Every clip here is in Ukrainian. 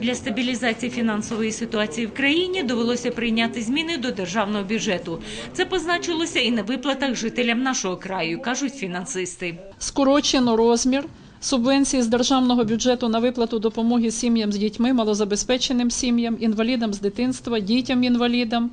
Для стабілізації фінансової ситуації в країні довелося прийняти зміни до державного бюджету. Це позначилося і на виплатах жителям нашого краю, кажуть фінансисти. скорочено розмір субвенції з державного бюджету на виплату допомоги сім'ям з дітьми, малозабезпеченим сім'ям, інвалідам з дитинства, дітям-інвалідам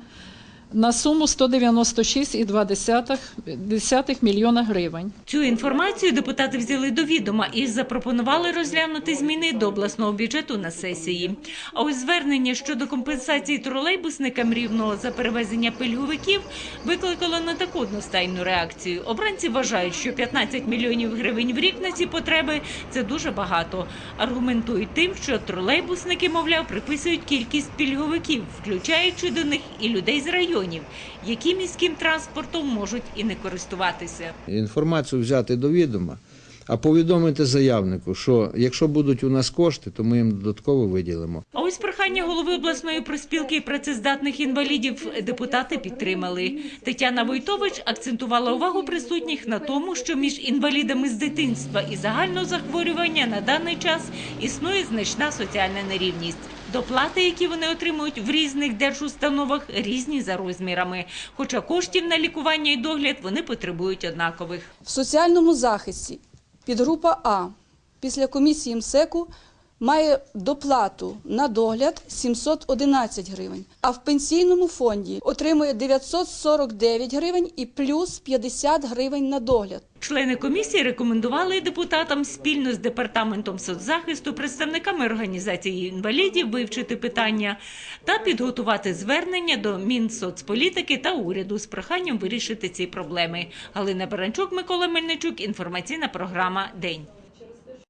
на суму 196,2 мільйона гривень. Цю інформацію депутати взяли до відома і запропонували розглянути зміни до обласного бюджету на сесії. А ось звернення щодо компенсації тролейбусникам рівного за перевезення пільговиків викликало не таку одностайну реакцію. Обранці вважають, що 15 мільйонів гривень в рік на ці потреби це дуже багато. Аргументують тим, що тролейбусники, мовляв, приписують кількість пільговиків, включаючи до них і людей з районів, які міським транспортом можуть і не користуватися. інформацію взяти до відома, а повідомити заявнику, що якщо будуть у нас кошти, то ми їм додатково виділимо. А ось прохання голови обласної проспілки працездатних інвалідів депутати підтримали. Тетяна Войтович акцентувала увагу присутніх на тому, що між інвалідами з дитинства і загального захворювання на даний час існує значна соціальна нерівність. Доплати, які вони отримують в різних держустановах, різні за розмірами. Хоча коштів на лікування і догляд вони потребують однакових. В соціальному захисті підгрупа А після комісії МСЕКу має доплату на догляд 711 гривень, а в пенсійному фонді отримує 949 гривень і плюс 50 гривень на догляд. Члени комісії рекомендували депутатам спільно з департаментом соцзахисту, представниками організації інвалідів вивчити питання та підготувати звернення до Мінсоцполітики та уряду з проханням вирішити ці проблеми. Галина Баранчук, Микола Мельничук. Інформаційна програма День.